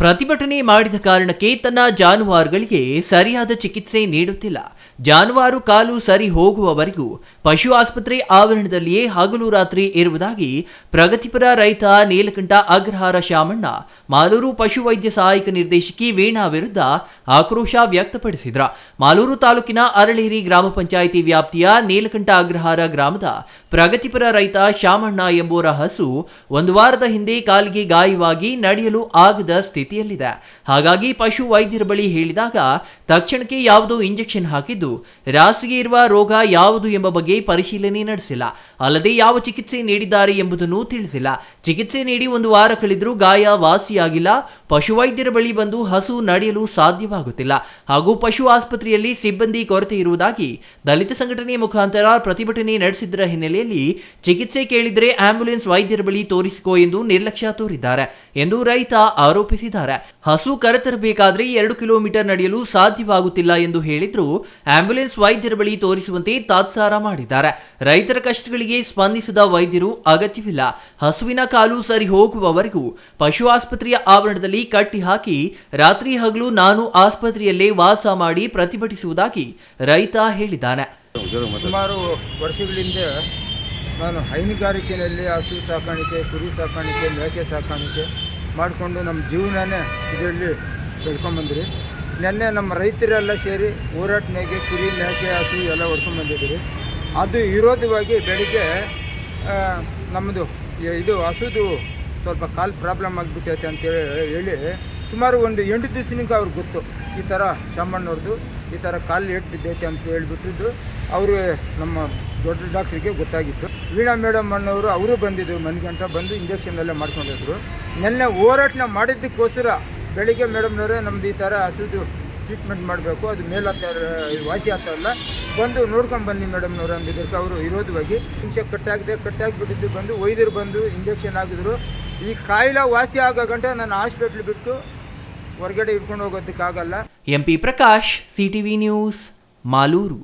ಪ್ರತಿಭಟನೆ ಮಾಡಿದ ಕಾರಣಕ್ಕೆ ತನ್ನ ಜಾನುವಾರುಗಳಿಗೆ ಸರಿಯಾದ ಚಿಕಿತ್ಸೆ ನೀಡುತ್ತಿಲ್ಲ. ಜಾನುವಾರು ಕಾಲು ಸರಿ ಹೋಗುವವರೆಗೂ ಪಶು ಆಸ್ಪತ್ರೆ ಆವರಣದಲ್ಲಿಯೇ ಹಗಲು ರಾತ್ರಿ ಇರುವುದಾಗಿ ಪ್ರಗತಿಪರ ರೈತ ನೀಲಕಂಠ ಅಗ್ರಹಾರ ಶಾಮಣ್ಣ ಮಾಲೂರು ಪಶು ವೈದ್ಯ ಸಹಾಯಕ ನಿರ್ದೇಶಕಿ ವೀಣಾ ವಿರುದ್ಧ ಆಕ್ರೋಶ ವ್ಯಕ್ತಪಡಿಸಿದ್ರ. ಮಾಲೂರು ತಾಲೂಕಿನ ಅರಳೇರಿ ಗ್ರಾಮ ಪಂಚಾಯಿತಿ ವ್ಯಾಪ್ತಿಯ ನೀಲಕಂಠ ಅಗ್ರಹಾರ ಗ್ರಾಮದ ಪ್ರಗತಿಪರ ರೈತ ಶಾಮಣ್ಣ ಎಂಬುವರ ಹಸು ಒಂದು ವಾರದ ಹಿಂದೆ ಕಾಲಿಗೆ ಗಾಯವಾಗಿ ನಡೆಯಲು ಆಗದ ಸ್ಥಿತಿಯಲ್ಲಿದೆ ಹಾಗಾಗಿ ಪಶು ವೈದ್ಯರ ಬಳಿ ಹೇಳಿದಾಗ, ತಕ್ಷಣಕ್ಕೆ ಯಾವುದು ಇಂಜೆಕ್ಷನ್ ಹಾಕಿದ್ದು, ರಾಸಿಗೆ ಇರುವ ರೋಗ ಯಾವುದು ಎಂಬ ಬಗ್ಗೆ ಪರಿಶೀಲನೆ ನಡೆಸಿಲ್ಲ. ಅಲ್ಲದೆ ಯಾವ ಚಿಕಿತ್ಸೆ ನೀಡಿದ್ದಾರೆ ಎಂಬುದನ್ನು ತಿಳಿಸಿಲ್ಲ. ಚಿಕಿತ್ಸೆ ನೀಡಿ ಒಂದು ವಾರ ಕಳೆದರೂ ಗಾಯ ವಾಸಿಯಾಗಿಲ್ಲ ಪಶುವೈದ್ಯರ ಬಳಿ ಬಂದು ಹಸು ನಡೆಯಲು ಸಾಧ್ಯವಾಗುತ್ತಿಲ್ಲ. ಹಾಗೂ ಪಶು ಆಸ್ಪತ್ರೆಯಲ್ಲಿ ಸಿಬ್ಬಂದಿ ಕೊರತೆ ಇರುವುದಾಗಿ ದಲಿತ ಸಂಘಟನೆ ಮುಖಾಂತರ ಪ್ರತಿಭಟನೆ ನಡೆಸಿದ್ದರ ಹಿನ್ನೆಲೆಯಲ್ಲಿ ಚಿಕಿತ್ಸೆ ಕೇಳಿದರೆ ಆಂಬ್ಯುಲೆನ್ಸ್ ವೈದ್ಯರ ಬಳಿ ತೋರಿಸಿಕೋ ಎಂದು ನಿರ್ಲಕ್ಷ್ಯ ತೋರಿದ್ದಾರೆ ಎಂದು ರೈತ ಆರೋಪಿಸಿದ್ದಾರೆ. ಹಸು ಕರೆತರಬೇಕಾದ್ರೆ ಎರಡು ಕಿಲೋಮೀಟರ್ ನಡೆಯಲು ಸಾಧ್ಯವಾಗುತ್ತಿಲ್ಲ ಎಂದು ಹೇಳಿದ್ರು. ಆಂಬ್ಯುಲೆನ್ಸ್ ವೈದ್ಯರ ಬಳಿ ತೋರಿಸುವಂತೆ ತಾತ್ಸಾರ ಮಾಡಿದ್ದಾರೆ. ರೈತರ ಕಷ್ಟಗಳಿಗೆ ಸ್ಪಂದಿಸಿದ ವೈದ್ಯರು ಅಗತ್ಯವಿಲ್ಲ. ಹಸುವಿನ ಕಾಲು ಸರಿ ಹೋಗುವವರೆಗೂ ಪಶು ಆಸ್ಪತ್ರೆಯ ಆವರಣದಲ್ಲಿ ಕಟ್ಟಿ ಹಾಕಿ ರಾತ್ರಿ ಹಗಲು ನಾನು ಆಸ್ಪತ್ರೆಯಲ್ಲೇ ವಾಸ ಮಾಡಿ ಪ್ರತಿಭಟಿಸುವುದಾಗಿ ರೈತ ಹೇಳಿದ್ದಾನೆ. ಸುಮಾರು ವರ್ಷಗಳಿಂದ ನಾನು ಹೈನುಗಾರಿಕೆಯಲ್ಲಿ ಹಸು ಸಾಕಾಣಿಕೆ, ಕುರಿ ಸಾಕಾಣಿಕೆ, ಮೇಕೆ ಸಾಕಾಣಿಕೆ ಮಾಡಿಕೊಂಡು ನಮ್ಮ ಜೀವನನೇ ಇದರಲ್ಲಿ ಬೆಳ್ಕೊಂಬಂದ್ರಿ ನೆನ್ನೆ ನಮ್ಮ ರೈತರೆಲ್ಲ ಸೇರಿ ಹೋರಾಟ ಮೇಕೆ ಕುರಿ, ಮೇಕೆ, ಹಸು ಎಲ್ಲ ಹೊಡ್ಕೊಂಬಂದಿದ್ದೀರಿ. ಅದು ವಿರೋಧವಾಗಿ ಬೆಳಿಗ್ಗೆ ನಮ್ಮದು ಇದು ಹಸುದು ಸ್ವಲ್ಪ ಕಾಲು ಪ್ರಾಬ್ಲಮ್ ಆಗಿಬಿಟ್ಟೈತೆ ಅಂತೇಳಿ ಹೇಳಿ ಸುಮಾರು ಒಂದು ಎಂಟು ದಿವ್ಸನಿಗೆ ಅವ್ರಿಗೆ ಗೊತ್ತು. ಈ ಥರ ಶಾಮಣ್ಣವ್ರದ್ದು, ಈ ಥರ ಕಾಲು ಏಟ್ ಬಿದ್ದೈತೆ ಅಂತ ಹೇಳ್ಬಿಟ್ಟಿದ್ದು. ಅವರು ನಮ್ಮ ದೊಡ್ಡ ಡಾಕ್ಟ್ರಿಗೆ ಗೊತ್ತಾಗಿತ್ತು. ವೀಣಾ ಮೇಡಮ್ ಅಣ್ಣವರು ಅವರು ಬಂದಿದ್ದರು ಮನೆಗಂಟ ಬಂದು ಇಂಜೆಕ್ಷನ್ ಎಲ್ಲ ಮಾಡ್ಕೊಂಡಿದ್ರು. ನೆನ್ನೆ ಹೋರಾಟನ ಮಾಡಿದ್ದಕ್ಕೋಸ್ಕರ ಬೆಳಿಗ್ಗೆ ಮೇಡಮ್ನವರೇ ನಮ್ದು ಈ ಥರ ಹಸಿದು ಟ್ರೀಟ್ಮೆಂಟ್ ಮಾಡಬೇಕು, ಅದು ಮೇಲಾಗ್ತಾ ವಾಸಿ ಆಗ್ತಾ ಇಲ್ಲ. ಬಂದು ನೋಡ್ಕೊಂಡು ಬನ್ನಿ ಮೇಡಮ್ನವ್ರು ಅಂದಿದ್ದಕ್ಕೆ ಅವರು ವಿರೋಧವಾಗಿ ಹಿಂಸೆ ಕಟ್ಟಾಗಿದೆ ಕಟ್ಟಾಗಿಬಿಟ್ಟಿದ್ದು ಬಂದು ವೈದ್ಯರು ಬಂದು ಇಂಜೆಕ್ಷನ್ ಆಗಿದ್ರು ಈ ಕಾಯಿಲೆ ವಾಸಿ ಆಗೋ ಗಂಟೆ ನಾನು ಹಾಸ್ಪಿಟ್ಲ್ ಬಿಟ್ಟು ಹೊರಗಡೆ ಇಟ್ಕೊಂಡು ಹೋಗೋದಕ್ಕಾಗಲ್ಲ. MP Prakash CTV news, Malur.